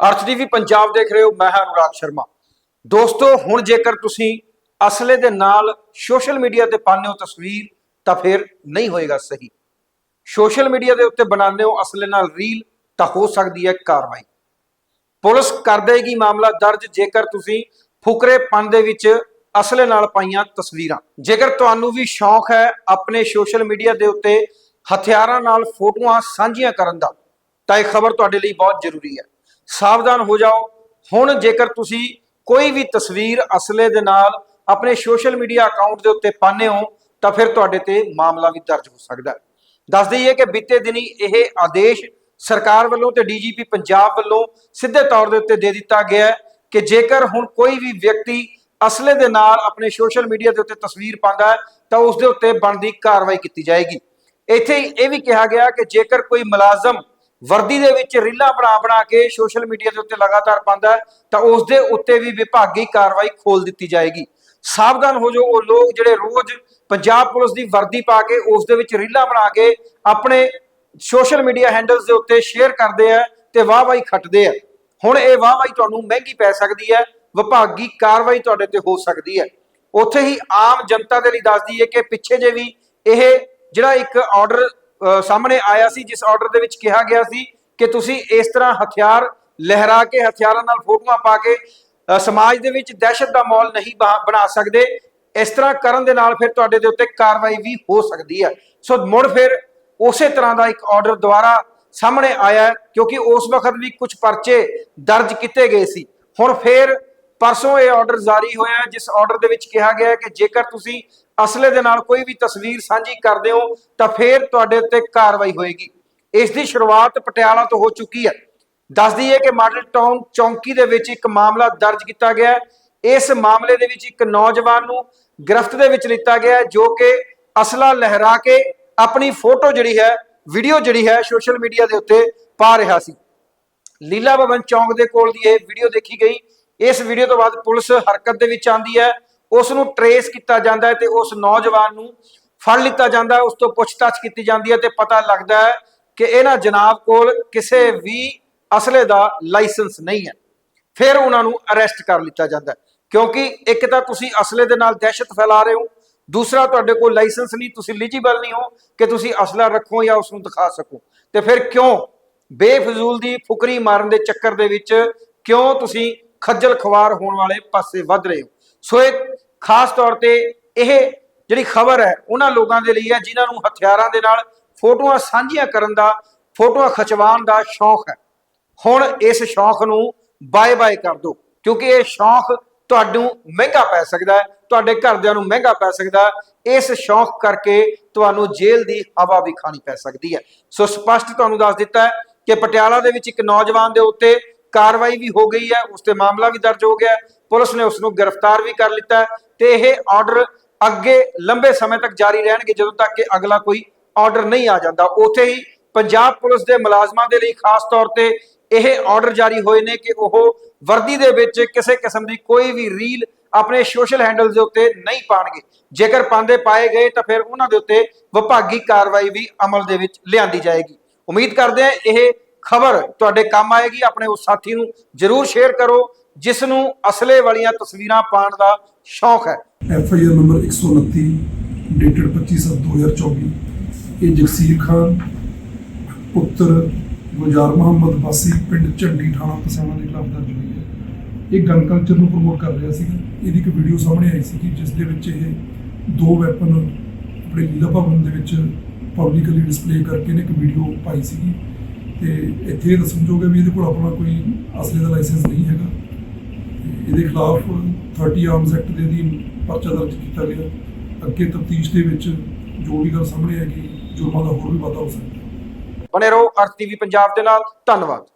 ਅਰਥ ਟੀਵੀ ਪੰਜਾਬ ਦੇਖ ਰਹੇ ਹੋ, ਮੈਂ ਹਾਂ ਅਨੁਰਾਗ ਸ਼ਰਮਾ। ਦੋਸਤੋ, ਹੁਣ ਜੇਕਰ ਤੁਸੀਂ ਅਸਲੇ ਦੇ ਨਾਲ ਸੋਸ਼ਲ ਮੀਡੀਆ ਤੇ ਪਾਉਂਦੇ ਹੋ ਤਸਵੀਰ, ਤਾਂ ਫਿਰ ਨਹੀਂ ਹੋਏਗਾ ਸਹੀ। ਸੋਸ਼ਲ ਮੀਡੀਆ ਦੇ ਉੱਤੇ ਬਣਾਉਂਦੇ ਹੋ ਅਸਲੇ ਨਾਲ ਰੀਲ, ਤਾਂ ਹੋ ਸਕਦੀ ਹੈ ਕਾਰਵਾਈ। ਪੁਲਿਸ ਕਰ ਦੇਗੀ ਮਾਮਲਾ ਦਰਜ, ਜੇਕਰ ਤੁਸੀਂ ਫੁਕਰੇਪਨ ਦੇ ਵਿੱਚ ਅਸਲੇ ਨਾਲ ਪਾਈਆਂ ਤਸਵੀਰਾਂ। ਜੇਕਰ ਤੁਹਾਨੂੰ ਵੀ ਸ਼ੌਂਕ ਹੈ ਆਪਣੇ ਸੋਸ਼ਲ ਮੀਡੀਆ ਦੇ ਉੱਤੇ ਹਥਿਆਰਾਂ ਨਾਲ ਫੋਟੋਆਂ ਸਾਂਝੀਆਂ ਕਰਨ ਦਾ, ਤਾਂ ਇਹ ਖਬਰ ਤੁਹਾਡੇ ਲਈ ਬਹੁਤ ਜ਼ਰੂਰੀ ਹੈ। ਸਾਵਧਾਨ ਹੋ ਜਾਓ। ਹੁਣ ਜੇਕਰ ਤੁਸੀਂ ਕੋਈ ਵੀ ਤਸਵੀਰ ਅਸਲੇ ਦੇ ਨਾਲ ਆਪਣੇ ਸੋਸ਼ਲ ਮੀਡੀਆ ਅਕਾਊਂਟ ਦੇ ਉੱਤੇ ਪਾਉਂਦੇ ਹੋ, ਤਾਂ ਫਿਰ ਤੁਹਾਡੇ ਤੇ ਮਾਮਲਾ ਵੀ ਦਰਜ ਹੋ ਸਕਦਾ ਹੈ। ਦੱਸ ਦਈਏ ਕਿ ਬੀਤੇ ਦਿਨੀ ਇਹ ਆਦੇਸ਼ ਸਰਕਾਰ ਵੱਲੋਂ ਤੇ ਡੀਜੀਪੀ ਪੰਜਾਬ ਵੱਲੋਂ ਸਿੱਧੇ ਤੌਰ ਦੇ ਉੱਤੇ ਦੇ ਦਿੱਤਾ ਗਿਆ ਹੈ ਕਿ ਜੇਕਰ ਹੁਣ ਕੋਈ ਵੀ ਵਿਅਕਤੀ ਅਸਲੇ ਦੇ ਨਾਲ ਆਪਣੇ ਸੋਸ਼ਲ ਮੀਡੀਆ ਦੇ ਉੱਤੇ ਤਸਵੀਰ ਪਾਉਂਦਾ ਹੈ, ਤਾਂ ਉਸ ਦੇ ਉੱਤੇ ਬਣਦੀ ਕਾਰਵਾਈ ਕੀਤੀ ਜਾਏਗੀ। ਇੱਥੇ ਇਹ ਵੀ ਕਿਹਾ ਗਿਆ ਕਿ ਜੇਕਰ ਕੋਈ ਮੁਲਾਜ਼ਮ ਵਰਦੀ ਦੇ ਵਿੱਚ ਰੀਲਾਂ ਬਣਾ ਬਣਾ ਕੇ ਸੋਸ਼ਲ ਮੀਡੀਆ ਦੇ ਉੱਤੇ ਲਗਾਤਾਰ ਪਾਉਂਦਾ ਹੈ, ਤਾਂ ਉਸ ਦੇ ਉੱਤੇ ਵੀ ਵਿਭਾਗੀ ਕਾਰਵਾਈ ਖੋਲ ਦਿੱਤੀ ਜਾਏਗੀ। ਸਾਵਧਾਨ ਹੋ ਜਾਓ ਉਹ ਲੋਕ ਜਿਹੜੇ ਰੋਜ਼ ਪੰਜਾਬ ਪੁਲਿਸ ਦੀ ਵਰਦੀ ਪਾ ਕੇ ਉਸ ਦੇ ਵਿੱਚ ਰੀਲਾਂ ਬਣਾ ਕੇ ਆਪਣੇ ਸੋਸ਼ਲ ਮੀਡੀਆ ਹੈਂਡਲਸ ਦੇ ਉੱਤੇ ਸ਼ੇਅਰ ਕਰਦੇ ਆ ਤੇ ਵਾਹ ਵਾਹੀ ਖੱਟਦੇ ਆ। ਹੁਣ ਇਹ ਵਾਹ ਵਾਹੀ ਤੁਹਾਨੂੰ ਮਹਿੰਗੀ ਪੈ ਸਕਦੀ ਹੈ, ਵਿਭਾਗੀ ਕਾਰਵਾਈ ਤੁਹਾਡੇ ਤੇ ਹੋ ਸਕਦੀ ਹੈ। ਉੱਥੇ ਹੀ ਆਮ ਜਨਤਾ ਦੇ ਲਈ ਦੱਸਦੀ ਹੈ ਕਿ ਪਿੱਛੇ ਜੇ ਵੀ ਇਹ ਜਿਹੜਾ ਇੱਕ ਆਰਡਰ ਸਾਹਮਣੇ ਆਇਆ ਸੀ, ਜਿਸ ਆਰਡਰ ਦੇ ਵਿੱਚ ਕਿਹਾ ਗਿਆ ਸੀ ਕਿ ਤੁਸੀਂ ਇਸ ਤਰ੍ਹਾਂ ਹਥਿਆਰ ਲਹਿਰਾ ਕੇ ਹਥਿਆਰਾਂ ਨਾਲ ਫੋਟੋਆਂ ਪਾ ਕੇ ਸਮਾਜ ਦੇ ਵਿੱਚ ਦਹਿਸ਼ਤ ਦਾ ਮਾਹੌਲ ਨਹੀਂ ਬਣਾ ਸਕਦੇ। ਇਸ ਤਰ੍ਹਾਂ ਕਰਨ ਦੇ ਨਾਲ ਫਿਰ ਤੁਹਾਡੇ ਦੇ ਉੱਤੇ ਕਾਰਵਾਈ ਵੀ ਹੋ ਸਕਦੀ ਹੈ। ਸੋ ਮੁੜ ਫਿਰ ਉਸੇ ਤਰ੍ਹਾਂ ਦਾ ਇੱਕ ਆਰਡਰ ਦੁਆਰਾ ਸਾਹਮਣੇ ਆਇਆ ਕਿਉਂਕਿ ਉਸ ਵਕਤ ਵੀ ਕੁਝ ਪਰਚੇ ਦਰਜ ਕੀਤੇ ਗਏ ਸੀ। ਹੁਣ ਫਿਰ ਪਰਸੋਂ ਇਹ ਆਰਡਰ ਜਾਰੀ ਹੋਇਆ ਜਿਸ ਆਰਡਰ ਦੇ ਵਿੱਚ ਕਿਹਾ ਗਿਆ ਹੈ ਕਿ ਜੇਕਰ ਤੁਸੀਂ ਅਸਲੇ ਦੇ ਨਾਲ ਕੋਈ ਵੀ ਤਸਵੀਰ ਸਾਂਝੀ ਕਰਦੇ ਹੋ, ਤਾਂ ਫਿਰ ਤੁਹਾਡੇ ਉੱਤੇ ਕਾਰਵਾਈ ਹੋਏਗੀ। ਇਸ ਦੀ ਸ਼ੁਰੂਆਤ ਪਟਿਆਲਾ ਤੋਂ ਹੋ ਚੁੱਕੀ ਹੈ। ਦੱਸ ਦਈਏ ਕਿ ਮਾਡਲ ਟਾਊਨ ਚੌਂਕੀ ਦੇ ਵਿੱਚ ਇੱਕ ਮਾਮਲਾ ਦਰਜ ਕੀਤਾ ਗਿਆ ਹੈ। ਇਸ ਮਾਮਲੇ ਦੇ ਵਿੱਚ ਇੱਕ ਨੌਜਵਾਨ ਨੂੰ ਗ੍ਰਿਫਤ ਦੇ ਵਿੱਚ ਲਿੱਤਾ ਗਿਆ ਜੋ ਕਿ ਅਸਲਾ ਲਹਿਰਾ ਕੇ ਆਪਣੀ ਫੋਟੋ ਜਿਹੜੀ ਹੈ, ਵੀਡੀਓ ਜਿਹੜੀ ਹੈ, ਸੋਸ਼ਲ ਮੀਡੀਆ ਦੇ ਉੱਤੇ ਪਾ ਰਿਹਾ ਸੀ। ਲੀਲਾ ਭਵਨ ਚੌਂਕ ਦੇ ਕੋਲ ਦੀ ਇਹ ਵੀਡੀਓ ਦੇਖੀ ਗਈ। ਇਸ ਵੀਡੀਓ ਤੋਂ ਬਾਅਦ ਪੁਲਿਸ ਹਰਕਤ ਦੇ ਵਿੱਚ ਆਂਦੀ ਹੈ। ਉਸ ਨੂੰ ਟਰੇਸ ਕੀਤਾ ਜਾਂਦਾ ਹੈ ਤੇ ਉਸ ਨੌਜਵਾਨ ਨੂੰ ਫੜ ਲਿੱਤਾ ਜਾਂਦਾ ਉਸ ਤੋਂ ਪੁੱਛਤਾਛ ਕੀਤੀ ਜਾਂਦੀ ਹੈ ਤੇ ਪਤਾ ਲੱਗਦਾ ਹੈ ਕਿ ਇਹਨਾਂ ਜਨਾਬ ਕੋਲ ਕਿਸੇ ਵੀ ਅਸਲੇ ਦਾ ਲਾਇਸੈਂਸ ਨਹੀਂ ਹੈ। ਫਿਰ ਉਹਨਾਂ ਨੂੰ ਅਰੈਸਟ ਕਰ ਲਿੱਤਾ ਜਾਂਦਾ ਕਿਉਂਕਿ ਇੱਕ ਤਾਂ ਤੁਸੀਂ ਅਸਲੇ ਦੇ ਨਾਲ ਦਹਿਸ਼ਤ ਫੈਲਾ ਰਹੇ ਹੋ, ਦੂਸਰਾ ਤੁਹਾਡੇ ਕੋਲ ਲਾਇਸੈਂਸ ਨਹੀਂ, ਤੁਸੀਂ ਐਲੀਜੀਬਲ ਨਹੀਂ ਹੋ ਕਿ ਤੁਸੀਂ ਅਸਲਾ ਰੱਖੋ ਜਾਂ ਉਸ ਨੂੰ ਦਿਖਾ ਸਕੋ। ਤੇ ਫਿਰ ਕਿਉਂ ਬੇਫਜ਼ੂਲ ਦੀ ਫੁਕਰੀ ਮਾਰਨ ਦੇ ਚੱਕਰ ਦੇ ਵਿੱਚ ਕਿਉਂ ਤੁਸੀਂ ਖੱਜਲ ਖਵਾਰ ਹੋਣ ਵਾਲੇ ਪਾਸੇ ਵੱਧ ਰਹੇ ਹੋ। ਸੋ ਇਹ ਖਾਸ ਤੌਰ ਤੇ ਇਹ ਜਿਹੜੀ ਖਬਰ ਹੈ, ਉਹਨਾਂ ਲੋਕਾਂ ਦੇ ਲਈ ਹੈ, ਜਿਨ੍ਹਾਂ ਨੂੰ ਹਥਿਆਰਾਂ ਦੇ ਨਾਲ ਫੋਟੋਆਂ ਸਾਂਝੀਆਂ ਕਰਨ ਦਾ, ਫੋਟੋਆਂ ਖਿਚਵਾਉਣ ਦਾ ਸ਼ੌਂਕ ਹੈ। ਹੁਣ ਇਸ ਸ਼ੌਂਕ ਨੂੰ ਬਾਏ ਬਾਏ ਕਰ ਦਿਓ, ਕਿਉਂਕਿ ਇਹ ਸ਼ੌਂਕ ਤੁਹਾਨੂੰ ਮਹਿੰਗਾ ਪੈ ਸਕਦਾ ਹੈ, ਤੁਹਾਡੇ ਘਰਦਿਆਂ ਨੂੰ ਮਹਿੰਗਾ ਪੈ ਸਕਦਾ ਇਸ ਸ਼ੌਂਕ ਕਰਕੇ ਤੁਹਾਨੂੰ ਜੇਲ੍ਹ ਦੀ ਹਵਾ ਵੀ ਖਾਣੀ ਪੈ ਸਕਦੀ ਹੈ। ਸੋ ਸਪਸ਼ਟ ਤੁਹਾਨੂੰ ਦੱਸ ਦਿੱਤਾ ਹੈ ਕਿ ਪਟਿਆਲਾ ਦੇ ਵਿੱਚ ਇੱਕ ਨੌਜਵਾਨ ਦੇ ਉੱਤੇ ਕਾਰਵਾਈ ਵੀ ਹੋ ਗਈ ਹੈ ਉਸ ਤੇ ਮਾਮਲਾ ਵੀ ਦਰਜ ਹੋ ਗਿਆ ਹੈ। ਪੁਲਿਸ ਨੇ ਉਸ ਨੂੰ ਗ੍ਰਿਫਤਾਰ ਵੀ ਕਰ ਲਿੱਤਾ ਹੈ ਤੇ ਇਹ ਆਰਡਰ ਅੱਗੇ ਲੰਬੇ ਸਮੇਂ ਤੱਕ ਜਾਰੀ ਰਹਿਣਗੇ, ਜਦੋਂ ਤੱਕ ਕਿ ਅਗਲਾ ਕੋਈ ਆਰਡਰ ਨਹੀਂ ਆ ਜਾਂਦਾ। ਉੱਥੇ ਹੀ ਪੰਜਾਬ ਪੁਲਿਸ ਦੇ ਮੁਲਾਜ਼ਮਾਂ ਦੇ ਲਈ ਖਾਸ ਤੌਰ ਤੇ ਇਹ ਆਰਡਰ ਜਾਰੀ ਹੋਏ ਨੇ ਕਿ ਉਹ ਵਰਦੀ ਦੇ ਵਿੱਚ ਕਿਸੇ ਕਿਸਮ ਦੀ ਕੋਈ ਵੀ ਰੀਲ ਆਪਣੇ ਸੋਸ਼ਲ ਹੈਂਡਲ ਦੇ ਉੱਤੇ ਨਹੀਂ ਪਾਣਗੇ। ਜੇਕਰ ਪਾਉਂਦੇ ਪਾਏ ਗਏ, ਤਾਂ ਫਿਰ ਉਹਨਾਂ ਦੇ ਉੱਤੇ ਵਿਭਾਗੀ ਕਾਰਵਾਈ ਵੀ ਅਮਲ ਦੇ ਵਿੱਚ ਲਿਆਂਦੀ ਜਾਏਗੀ। ਉਮੀਦ ਕਰਦੇ ਹਾਂ ਇਹ ਖਬਰ ਤੁਹਾਡੇ ਕੰਮ ਆਏਗੀ, ਆਪਣੇ ਉਸ ਸਾਥੀ ਨੂੰ ਜਰੂਰ ਸ਼ੇਅਰ ਕਰੋ ਜਿਸ ਨੂੰ ਅਸਲੇ ਵਾਲੀਆਂ ਤਸਵੀਰਾਂ ਪਾਉਣ ਦਾ ਸ਼ੌਂਕ ਹੈ। F I R number 129 dated 25/7/2024 ਇਹ ਜਗਸੀਰ ਖਾਨ, ਪੁੱਤਰ ਗੁਲਜ਼ਾਰ ਮੁਹੰਮਦ ਵਾਸੀ, ਪਿੰਡ ਝੰਡੀ ਥਾਣਾ ਪਸਾਣਾ ਦੇ ਖਿਲਾਫ ਦਰਜ ਹੋਈ ਹੈ। ਇਹ ਗਨ ਕਲਚਰ ਨੂੰ ਪ੍ਰਮੋਟ ਕਰ ਰਿਹਾ ਸੀ ਇਹਦੀ ਇੱਕ ਵੀਡੀਓ ਸਾਹਮਣੇ ਆਈ ਸੀ ਜਿਸ ਦੇ ਵਿੱਚ ਇਹ ਦੋ ਵੈਪਨ ਆਪਣੇ ਲੀਲਾ ਭਵਨ ਦੇ ਵਿੱਚ ਪਬਲਿਕਲੀ ਡਿਸਪਲੇ ਕਰਕੇ ਨੇ ਇੱਕ ਵੀਡੀਓ ਪਾਈ ਸੀਗੀ। ਤੇ ਇੱਥੇ ਇਹ ਦੱਸਣਯੋਗ ਹੈ ਵੀ ਇਹਦੇ ਕੋਲ ਆਪਣਾ ਕੋਈ ਅਸਲੇ ਦਾ ਲਾਇਸੈਂਸ ਨਹੀਂ ਹੈਗਾ। ਤੇ ਇਹਦੇ ਖਿਲਾਫ 30 ਆਰਮਸ ਐਕਟ ਦੇ ਅਧੀਨ ਪਰਚਾ ਦਰਜ ਕੀਤਾ ਗਿਆ। ਅੱਗੇ ਤਫਤੀਸ਼ ਦੇ ਵਿੱਚ ਜੋ ਵੀ ਗੱਲ ਸਾਹਮਣੇ ਆਏਗੀ ਜੁਰਮਾਂ ਦਾ ਹੋਰ ਵੀ ਵਾਧਾ ਹੋ ਸਕਦਾ। ਬਣੇ ਰਹੋ ਅਰਥ ਟੀਵੀ ਪੰਜਾਬ ਦੇ ਨਾਲ। ਧੰਨਵਾਦ।